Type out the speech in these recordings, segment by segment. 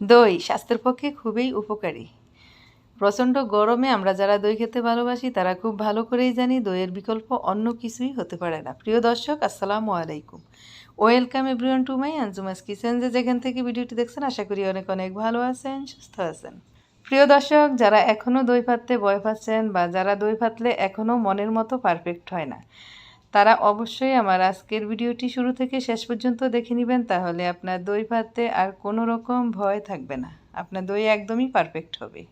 দই স্বাস্থ্যের পক্ষে খুবই উপকারী। প্রচণ্ড গরমে আমরা যারা দই খেতে ভালোবাসি, তারা খুব ভালো করেই জানি দইয়ের বিকল্প অন্য কিছুই হতে পারে না। প্রিয় দর্শক, আসসালামু আলাইকুম। Welcome everyone to my Anjuma's kitchen, যে যেখান থেকে ভিডিওটি দেখছেন, আশা করি অনেক অনেক ভালো আছেন, সুস্থ আছেন। প্রিয় দর্শক, যারা এখনও দই পাততে ভয় পাচ্ছেন বা যারা দই পাতলে এখনও মনের মতো পারফেক্ট হয় না তারা অবশ্যই আমার আজকের ভিডিওটি শুরু থেকে শেষ পর্যন্ত দেখে নেবেন, তাহলে আপনার দই ভাতে আর কোনো রকম ভয় থাকবে না। আপনার দই একদমই পারফেক্ট হবে।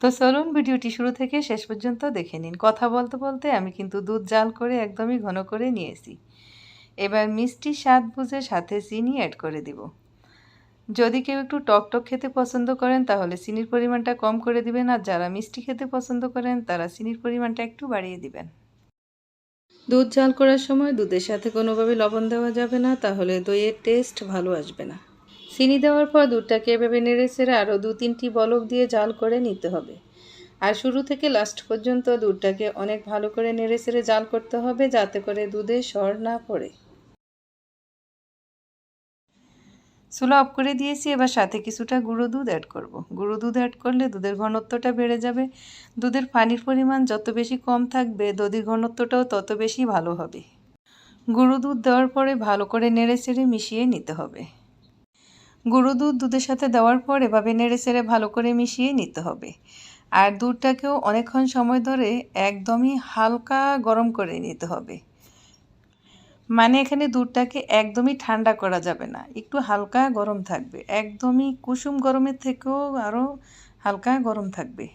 তো চলুন ভিডিওটি শুরু থেকে শেষ পর্যন্ত দেখে নিন। কথা বলতে বলতে আমি কিন্তু দুধ জাল করে একদমই ঘন করে নিয়েছি। এবার মিষ্টি স্বাদ বুঝে সাথে চিনি অ্যাড করে দিব। যদি কেউ একটু টক টক খেতে পছন্দ করেন, তাহলে চিনির পরিমাণটা কম করে দিবেন, আর যারা মিষ্টি খেতে পছন্দ করেন, তারা চিনির পরিমাণটা একটু বাড়িয়ে দিবেন। দুধ জাল করার সময় দুধের সাথে কোনোভাবে লবণ দেওয়া যাবে না, তাহলে দইয়ের টেস্ট ভালো আসবে না। চিনি দেওয়ার পর দুধটাকে এভাবে নেড়ে সেরে আরও দু তিনটি বলক দিয়ে জাল করে নিতে হবে। আর শুরু থেকে লাস্ট পর্যন্ত দুধটাকে অনেক ভালো করে নেড়ে সেরে জাল করতে হবে, যাতে করে দুধে সর না পড়ে। চুলা অফ করে দিয়েছি, এবার সাথে কিছুটা গুঁড়ো দুধ অ্যাড করব। গুঁড়ো দুধ অ্যাড করলে দুধের ঘনত্বটা বেড়ে যাবে। দুধের পানির পরিমাণ যত বেশি কম থাকবে, দধির ঘনত্বটাও তত বেশি ভালো হবে। গুঁড়ো দুধ দেওয়ার পরে ভালো করে নেড়ে চেড়ে মিশিয়ে নিতে হবে। গুঁড়ো দুধ দুধের সাথে দেওয়ার পর এভাবে নেড়ে চেড়ে ভালো করে মিশিয়ে নিতে হবে। আর দুধটাকেও অনেকক্ষণ সময় ধরে একদমই হালকা গরম করে নিতে হবে। মানে এখানে দুধটাকে একদমই ঠান্ডা করা যাবে না। একটু হালকা গরম থাকবে। একদমই কুসুম গরমের থেকেও আরও হালকা গরম থাকবে।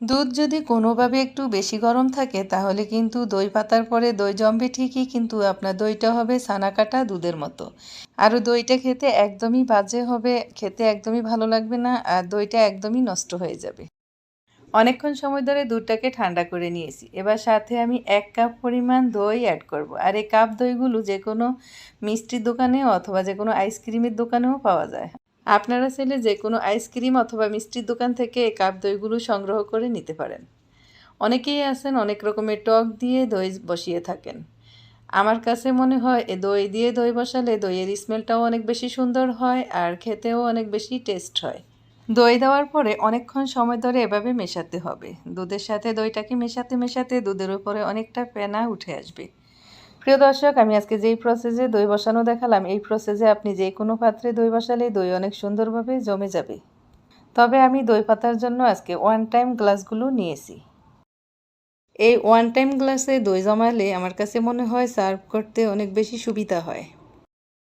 দুধ যদি কোনোভাবে একটু বেশি গরম থাকে, তাহলে কিন্তু দই পাতার পরে দই জমবে ঠিকই, কিন্তু আপনার দইটা হবে ছানা কাটা দুধের মতো। আর দইটা খেতে একদমই বাজে হবে, খেতে একদমই ভালো লাগবে না, আর দইটা একদমই নষ্ট হয়ে যাবে। অনেকক্ষণ সময় ধরে দুধটাকে ঠান্ডা করে নিয়েছি। এবার সাথে আমি এক কাপ পরিমাণ দই অ্যাড করব। আর এই কাপ দইগুলো যে কোনো মিষ্টির দোকানে অথবা যে কোনো আইসক্রিমের দোকানেও পাওয়া যায়। আপনারা চাইলে যে কোনো আইসক্রিম অথবা মিষ্টির দোকান থেকে এই কাপ দইগুলো সংগ্রহ করে নিতে পারেন। অনেকেই আছেন অনেক রকমের টক দিয়ে দই বসিয়ে থাকেন। আমার কাছে মনে হয় এ দই দিয়ে দই বসালে দইয়ের স্মেলটাও অনেক বেশি সুন্দর হয় আর খেতেও অনেক বেশি টেস্ট হয়। দই দেওয়ার পরে অনেকক্ষণ সময় ধরে এভাবে মেশাতে হবে। দুধের সাথে দইটাকে মেশাতে মেশাতে দুধের উপরে অনেকটা ফেনা উঠে আসবে। প্রিয় দর্শক, আমি আজকে যেই প্রসেসে দই বসানো দেখালাম, এই প্রসেসে আপনি যে কোনো পাত্রে দই বসালে দই অনেক সুন্দরভাবে জমে যাবে। তবে আমি দই পাতার জন্য আজকে ওয়ান টাইম গ্লাসগুলো নিয়েছি। এই ওয়ান টাইম গ্লাসে দই জমালে আমার কাছে মনে হয় সার্ভ করতে অনেক বেশি সুবিধা হয়।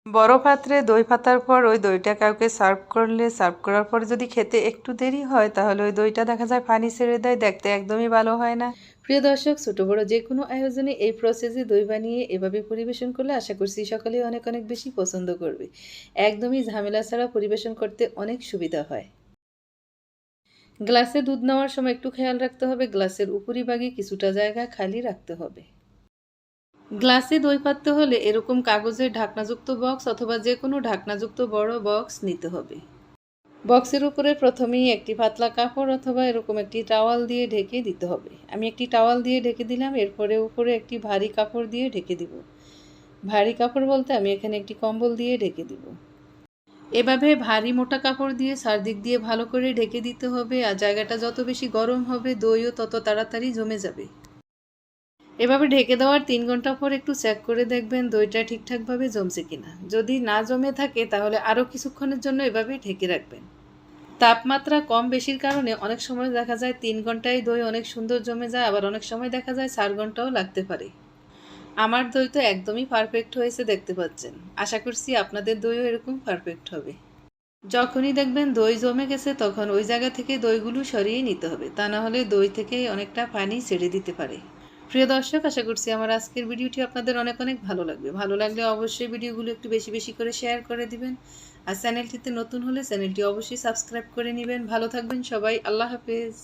বড় পাত্রে দই পাতার পর ওই দইটা কাউকে সার্ভ করলে, সার্ভ করার পর যদি খেতে একটু দেরি হয়, তাহলে ওই দইটা দেখা যায় পানি ছেড়ে দেয়, দেখতে একদমই ভালো হয় না। প্রিয় দর্শক, ছোট বড় যে কোনো আয়োজনে এই প্রসেসে দই বানিয়ে এভাবে পরিবেশন করলে আশা করছি সকলেই অনেক অনেক বেশি পছন্দ করবে। একদমই ঝামেলা ছাড়া পরিবেশন করতে অনেক সুবিধা হয়। গ্লাসে দুধ নেওয়ার সময় একটু খেয়াল রাখতে হবে, গ্লাসের উপরিভাগে কিছুটা জায়গা খালি রাখতে হবে। গ্লাসে দই পাততে হলে এরকম কাগজের ঢাকনাযুক্ত বক্স অথবা যে কোনো ঢাকনাযুক্ত বড় বক্স নিতে হবে। বক্সের উপরে প্রথমেই একটি পাতলা কাপড় অথবা এরকম একটি টাওয়াল দিয়ে ঢেকে দিতে হবে। আমি একটি টাওয়াল দিয়ে ঢেকে দিলাম, এরপরে উপরে একটি ভারী কাপড় দিয়ে ঢেকে দিব। ভারী কাপড় বলতে আমি এখানে একটি কম্বল দিয়ে ঢেকে দিব। এভাবে ভারী মোটা কাপড় দিয়ে চারদিক দিয়ে ভালো করে ঢেকে দিতে হবে আর জায়গাটা যত বেশি গরম হবে দইও তত তাড়াতাড়ি জমে যাবে। এভাবে ঢেকে দেওয়ার তিন ঘণ্টা পর একটু চেক করে দেখবেন দইটা ঠিকঠাকভাবে জমছে কিনা। যদি না জমে থাকে, তাহলে আরও কিছুক্ষণের জন্য এভাবে ঢেকে রাখবেন। তাপমাত্রা কম বেশির কারণে অনেক সময় দেখা যায় তিন ঘন্টায় দই অনেক সুন্দর জমে যায়, আবার অনেক সময় দেখা যায় চার ঘন্টাও লাগতে পারে। আমার দই তো একদমই পারফেক্ট হয়েছে দেখতে পাচ্ছেন। আশা করছি আপনাদের দইও এরকম পারফেক্ট হবে। যখনই দেখবেন দই জমে গেছে, তখন ওই জায়গা থেকে দইগুলো সরিয়ে নিতে হবে। তা না হলে দই থেকে অনেকটা পানি ছেড়ে দিতে পারে। প্রিয় দর্শক, আশা করছি আমার আজকের ভিডিওটি আপনাদের অনেক অনেক ভালো লাগবে। ভালো লাগলে অবশ্যই ভিডিওগুলো একটু বেশি বেশি করে শেয়ার করে দিবেন। আর চ্যানেলটিতে নতুন হলে চ্যানেলটি অবশ্যই সাবস্ক্রাইব করে নেবেন। ভালো থাকবেন সবাই। আল্লাহ হাফেজ।